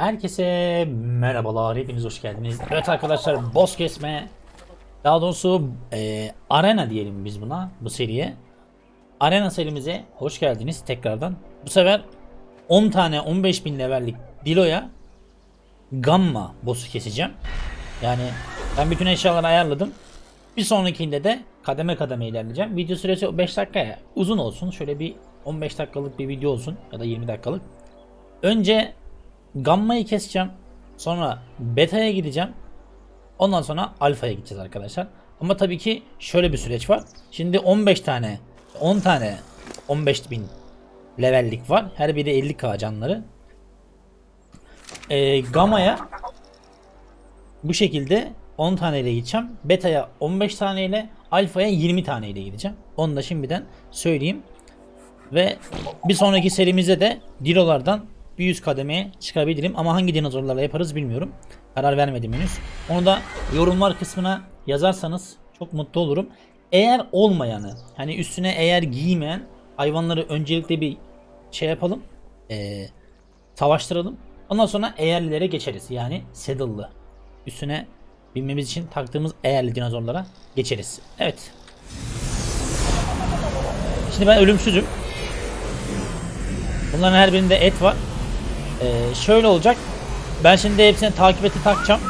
Herkese merhabalar, hepiniz hoş geldiniz. Evet arkadaşlar, boss kesme, daha doğrusu e, arena diyelim biz buna, bu seriye. Arena serimize hoş geldiniz tekrardan. Bu sefer 10 tane 15 bin levellik Dilo'ya Gamma boss'u keseceğim. Yani ben bütün eşyaları ayarladım. Bir sonrakinde de kademe kademe ilerleyeceğim. Video süresi 5 dakikaya uzun olsun. Şöyle bir 15 dakikalık bir video olsun ya da 20 dakikalık. Önce Gamma'yı keseceğim. Sonra Beta'ya gideceğim. Ondan sonra Alfa'ya gideceğiz arkadaşlar. Ama tabii ki şöyle bir süreç var. Şimdi 15 tane, 10 tane 15 bin levellik var. Her biri 50k canları. Ee, Gamma'ya bu şekilde 10 taneyle gideceğim. Beta'ya 15 taneyle, Alfa'ya 20 taneyle gideceğim. Onu da şimdiden söyleyeyim. Ve bir sonraki serimizde de Dilo'lardan bir yüz kademeye çıkabilirim ama hangi dinozorlarla yaparız bilmiyorum. Karar vermedim henüz. Onu da yorumlar kısmına yazarsanız çok mutlu olurum. Eğer olmayanı, hani üstüne eğer giymeyen hayvanları öncelikle bir şey yapalım. Ee, savaştıralım. Ondan sonra eğerlilere geçeriz. Yani saddle'lı. Üstüne binmemiz için taktığımız eğerli dinozorlara geçeriz. Evet. Şimdi ben ölümsüzüm. Bunların her birinde et var. Ee, şöyle olacak. Ben şimdi hepsini takip eti takacağım.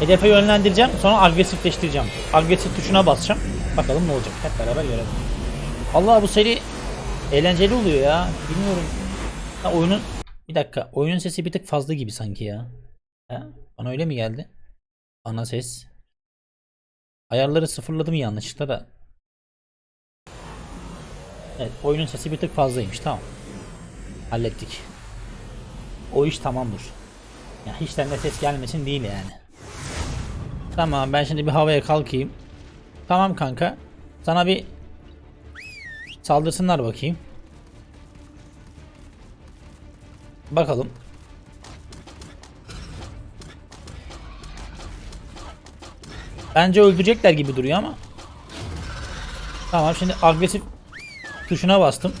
Hedefe yönlendireceğim. Sonra agresifleştireceğim. Agresif tuşuna basacağım. Bakalım ne olacak. Hep beraber görelim. Allah bu seri eğlenceli oluyor ya. Bilmiyorum. Ha, oyunun bir dakika. Oyunun sesi bir tık fazla gibi sanki ya. Ha? Bana öyle mi geldi? Ana ses. Ayarları sıfırladım yanlışlıkla da. Evet oyunun sesi bir tık fazlaymış tamam. Hallettik. O iş tamamdır. Ya hiçten de ses gelmesin değil yani. Tamam ben şimdi bir havaya kalkayım. Tamam kanka. Sana bir saldırsınlar bakayım. Bakalım. Bence öldürecekler gibi duruyor ama. Tamam şimdi agresif tuşuna bastım.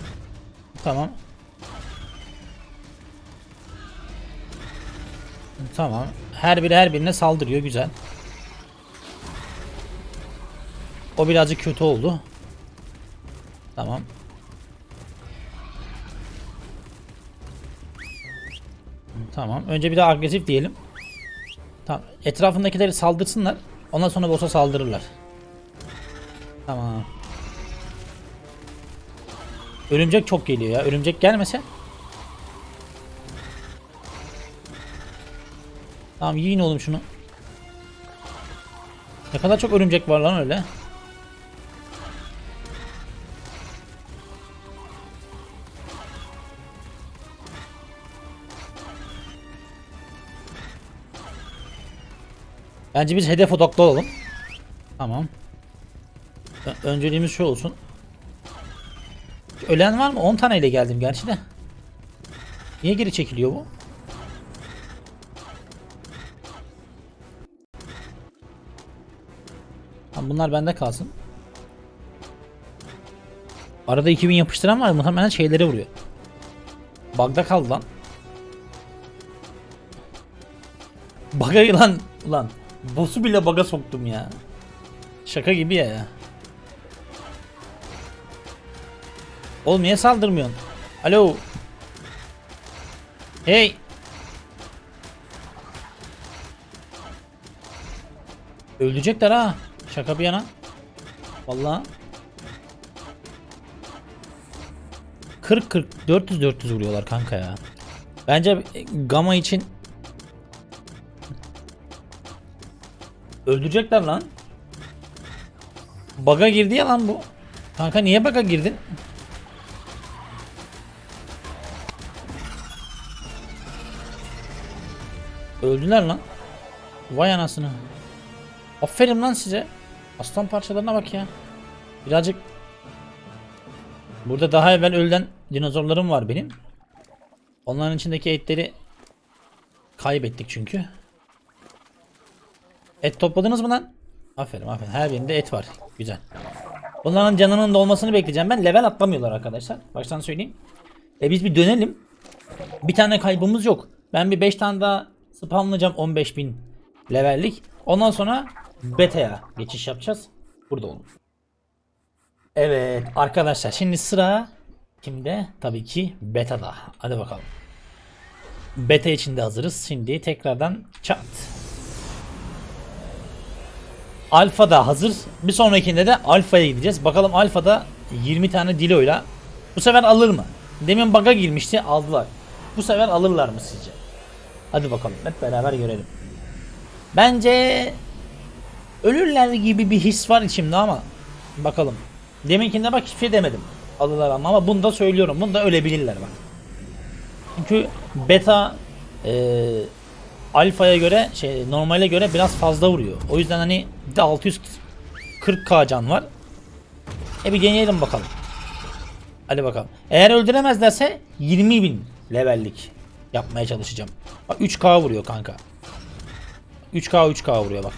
Tamam. Tamam. Her biri her birine saldırıyor. Güzel. O birazcık kötü oldu. Tamam. Tamam. Önce bir de agresif diyelim. Tamam. Etrafındakileri saldırsınlar. Ondan sonra boss'a saldırırlar. Tamam. Örümcek çok geliyor ya. Örümcek gelmese. Tamam yiyin oğlum şunu. Ne kadar çok örümcek var lan öyle. Bence biz hedef odaklı olalım. Tamam. Önceliğimiz şu olsun. Ölen var mı? 10 taneyle geldim gerçi de. Niye geri çekiliyor bu? Bunlar bende kalsın. Arada 2000 yapıştıran var muhtemelen şeylere vuruyor. Bug'da kaldı lan. Bug'a lan ulan. Boss'u bile bug'a soktum ya. Şaka gibi ya. Oğlum niye saldırmıyorsun? Alo. Hey. Ölecekler ha. Şaka bir yana. Vallahi. 40 40 400 400 vuruyorlar kanka ya. Bence Gamma için öldürecekler lan. Baga girdi ya lan bu. Kanka niye baga girdin? Öldüler lan. Vay anasını. Aferin lan size. Aslan parçalarına bak ya. Birazcık Burada daha evvel ölen dinozorlarım var benim. Onların içindeki etleri kaybettik çünkü. Et topladınız mı lan? Aferin aferin. Her birinde et var. Güzel. Bunların canının dolmasını bekleyeceğim ben. Level atlamıyorlar arkadaşlar. Baştan söyleyeyim. E biz bir dönelim. Bir tane kaybımız yok. Ben bir 5 tane daha spamlayacağım 15.000 levellik. Ondan sonra beta'ya geçiş yapacağız. Burada olun. Evet arkadaşlar şimdi sıra kimde? Tabii ki beta'da. Hadi bakalım. Beta için de hazırız. Şimdi tekrardan çat. Alfa da hazır. Bir sonrakinde de alfaya gideceğiz. Bakalım alfada 20 tane diloyla bu sefer alır mı? Demin bug'a girmişti aldılar. Bu sefer alırlar mı sizce? Hadi bakalım hep beraber görelim. Bence ölürler gibi bir his var içimde ama bakalım. Deminkinde bak hiçbir şey demedim. Alırlar ama, ama bunu da söylüyorum. Bunu da ölebilirler bak. Çünkü beta e, alfaya göre şey normale göre biraz fazla vuruyor. O yüzden hani bir de 640k can var. E bir deneyelim bakalım. Hadi bakalım. Eğer öldüremezlerse 20.000 levellik yapmaya çalışacağım. Bak 3k vuruyor kanka. 3k 3k vuruyor bak.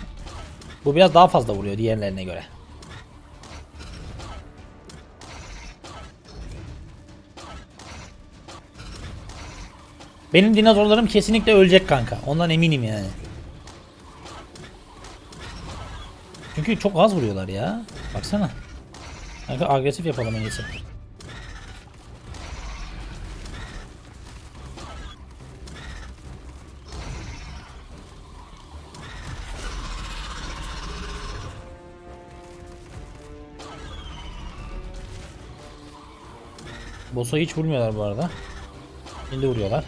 Bu biraz daha fazla vuruyor diğerlerine göre. Benim dinozorlarım kesinlikle ölecek kanka. Ondan eminim yani. Çünkü çok az vuruyorlar ya. Baksana. Kanka agresif yapalım en iyisi. Boss'a hiç vurmuyorlar bu arada. Şimdi vuruyorlar.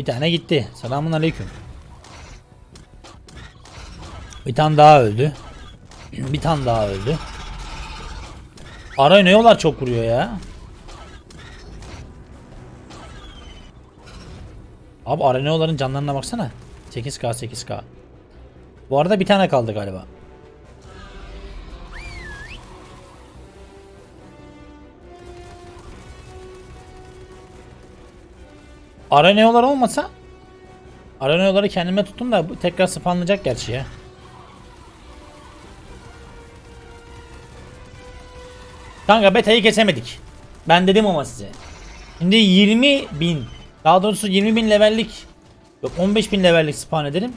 Bir tane gitti. Selamun aleyküm. Bir tane daha öldü. Bir tane daha öldü. Ara ne yollar çok vuruyor ya. Abi arenaların canlarına baksana. 8k 8k. Bu arada bir tane kaldı galiba. Arenalar olmasa Arenaları kendime tuttum da tekrar spawnlayacak gerçi ya. Kanka beta'yı kesemedik. Ben dedim ama size. Şimdi 20 bin daha doğrusu 20 bin levellik yok 15 bin levellik spawn edelim.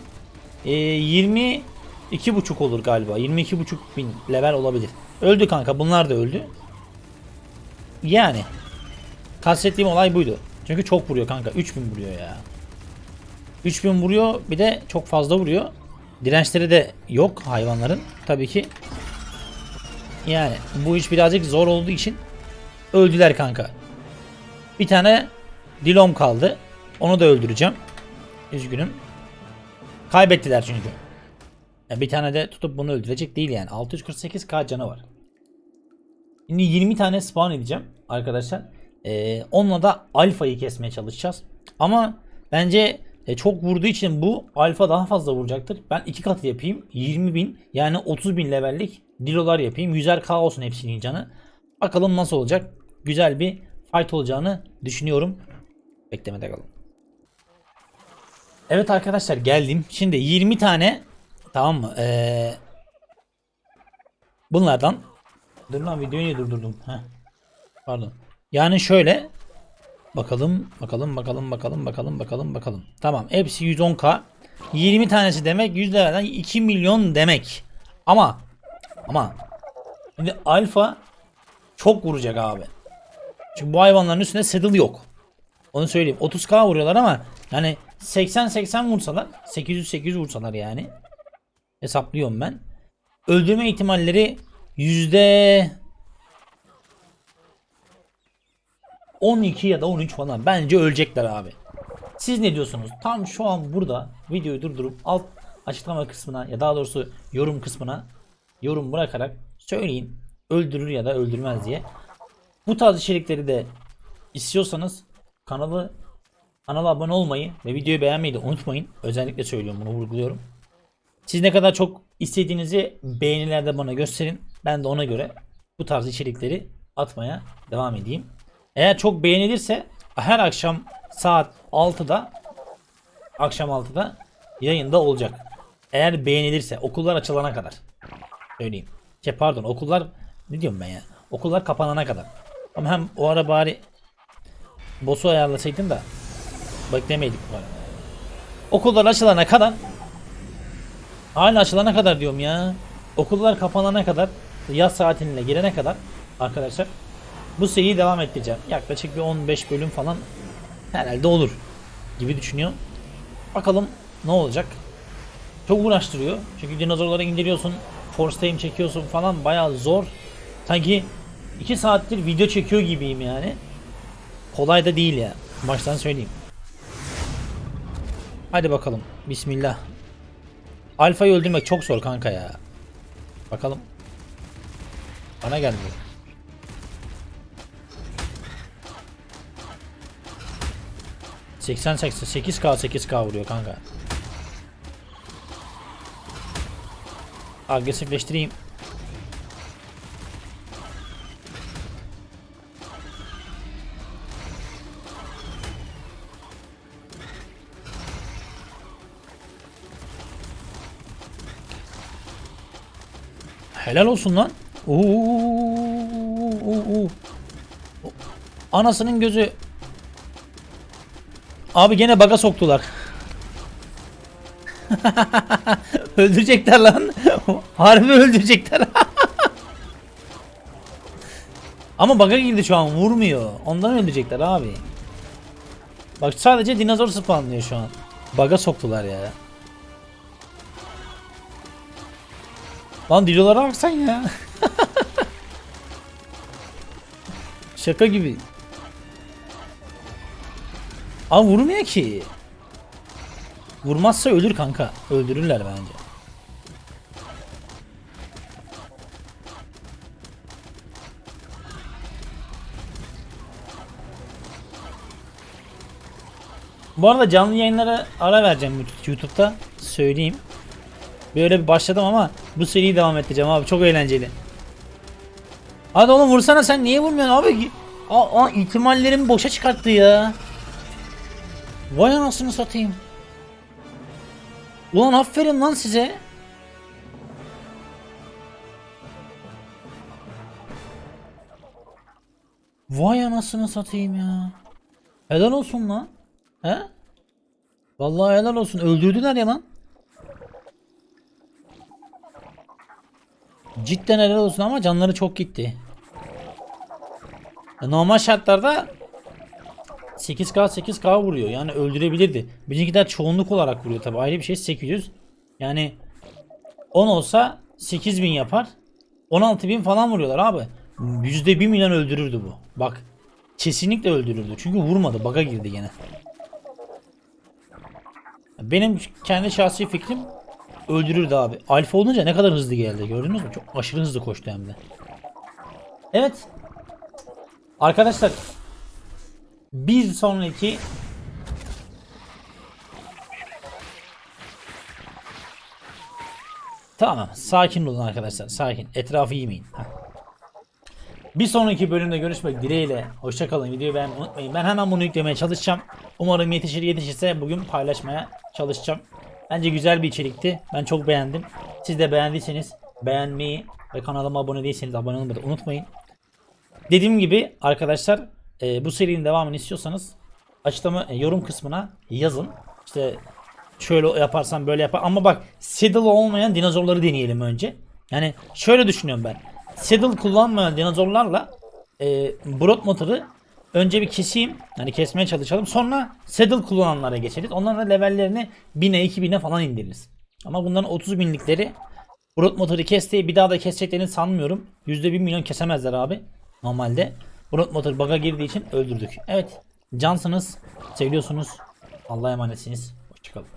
Ee, 22 buçuk olur galiba. 22 buçuk bin level olabilir. Öldü kanka bunlar da öldü. Yani kastettiğim olay buydu. Çünkü çok vuruyor kanka. 3000 vuruyor ya. 3000 vuruyor bir de çok fazla vuruyor. Dirençleri de yok hayvanların. Tabii ki yani bu iş birazcık zor olduğu için öldüler kanka. Bir tane Dilom kaldı. Onu da öldüreceğim. Üzgünüm. Kaybettiler çünkü. Yani bir tane de tutup bunu öldürecek değil yani. 648k canı var. Şimdi 20 tane spawn edeceğim arkadaşlar. Ee, onunla da alfayı kesmeye çalışacağız. Ama bence e, çok vurduğu için bu alfa daha fazla vuracaktır. Ben iki katı yapayım. 20 bin yani 30 bin levellik dilolar yapayım. 100'er k olsun hepsinin canı. Bakalım nasıl olacak. Güzel bir fight olacağını düşünüyorum. Beklemede kalın. Evet arkadaşlar geldim. Şimdi 20 tane tamam mı? Ee, bunlardan Dur lan videoyu niye durdurdum? Heh. Pardon. Yani şöyle bakalım bakalım bakalım bakalım bakalım bakalım bakalım. Tamam hepsi 110k. 20 tanesi demek 100 liradan 2 milyon demek. Ama ama şimdi alfa çok vuracak abi. Çünkü bu hayvanların üstünde saddle yok. Onu söyleyeyim. 30k vuruyorlar ama yani 80-80 vursalar 800-800 vursalar yani hesaplıyorum ben. Öldürme ihtimalleri yüzde 12 ya da 13 falan. Bence ölecekler abi. Siz ne diyorsunuz? Tam şu an burada videoyu durdurup alt açıklama kısmına ya daha doğrusu yorum kısmına yorum bırakarak söyleyin. Öldürür ya da öldürmez diye. Bu tarz içerikleri de istiyorsanız kanalı kanala abone olmayı ve videoyu beğenmeyi de unutmayın. Özellikle söylüyorum bunu vurguluyorum. Siz ne kadar çok istediğinizi beğenilerde bana gösterin. Ben de ona göre bu tarz içerikleri atmaya devam edeyim. Eğer çok beğenilirse her akşam saat 6'da akşam 6'da yayında olacak. Eğer beğenilirse okullar açılana kadar. Söyleyeyim. Şey pardon okullar ne diyorum ben ya? Okullar kapanana kadar. Ama hem o ara bari boss'u ayarlasaydım da beklemeydik bu ara. Okullar açılana kadar hala açılana kadar diyorum ya. Okullar kapanana kadar yaz saatiline girene kadar arkadaşlar bu seriyi devam ettireceğim. Yaklaşık bir 15 bölüm falan herhalde olur gibi düşünüyorum. Bakalım ne olacak. Çok uğraştırıyor. Çünkü dinozorları indiriyorsun, force time çekiyorsun falan bayağı zor. Sanki 2 saattir video çekiyor gibiyim yani. Kolay da değil ya. Baştan söyleyeyim. Hadi bakalım. Bismillah. Alfa'yı öldürmek çok zor kanka ya. Bakalım. Bana gelmiyor. ...80 80 8K 8K vuruyor kanka. Agresifleştireyim. Helal olsun lan. Oo. Anasının gözü. Abi gene baga soktular. öldürecekler lan. Harbi öldürecekler. Ama baga girdi şu an vurmuyor. Ondan öldürecekler abi. Bak sadece dinozor spawnlıyor şu an. Baga soktular ya. Lan dilolara baksan ya. Şaka gibi. Abi vurmuyor ki. Vurmazsa ölür kanka. Öldürürler bence. Bu arada canlı yayınlara ara vereceğim YouTube'da. Söyleyeyim. Böyle bir başladım ama bu seriyi devam edeceğim abi. Çok eğlenceli. Hadi oğlum vursana sen niye vurmuyorsun abi? Aa, aa ihtimallerimi boşa çıkarttı ya. Vay anasını satayım. Ulan aferin lan size. Vay anasını satayım ya. Helal olsun lan. He? Vallahi helal olsun. Öldürdüler ya lan. Cidden helal olsun ama canları çok gitti. E, Normal şartlarda 8K 8K vuruyor. Yani öldürebilirdi. Bizimkiler çoğunluk olarak vuruyor tabi. Ayrı bir şey 800. Yani 10 olsa 8000 yapar. 16000 falan vuruyorlar abi. %1 milyon öldürürdü bu. Bak. Kesinlikle öldürürdü. Çünkü vurmadı. Baga girdi gene. Benim kendi şahsi fikrim öldürürdü abi. Alfa olunca ne kadar hızlı geldi gördünüz mü? Çok aşırı hızlı koştu hem de. Evet. Arkadaşlar bir sonraki Tamam sakin olun arkadaşlar sakin etrafı yemeyin. Heh. Bir sonraki bölümde görüşmek dileğiyle. Hoşçakalın. Videoyu beğenmeyi unutmayın. Ben hemen bunu yüklemeye çalışacağım. Umarım yetişir yetişirse bugün paylaşmaya çalışacağım. Bence güzel bir içerikti. Ben çok beğendim. Siz de beğendiyseniz beğenmeyi ve kanalıma abone değilseniz abone olmayı unutmayın. Dediğim gibi arkadaşlar e, bu serinin devamını istiyorsanız açıklama e, yorum kısmına yazın. İşte şöyle yaparsan böyle yapar. Ama bak saddle olmayan dinozorları deneyelim önce. Yani şöyle düşünüyorum ben. Saddle kullanmayan dinozorlarla e, Broad Motor'ı önce bir keseyim. Yani kesmeye çalışalım. Sonra saddle kullananlara geçeriz. Onların da levellerini 1000'e 2000'e falan indiririz. Ama bunların 30 binlikleri Broad Motor'ı kesti. Bir daha da keseceklerini sanmıyorum. %1 milyon kesemezler abi. Normalde. Broad Motor bug'a girdiği için öldürdük. Evet. Cansınız. Seviyorsunuz. Allah'a emanetsiniz. Hoşçakalın.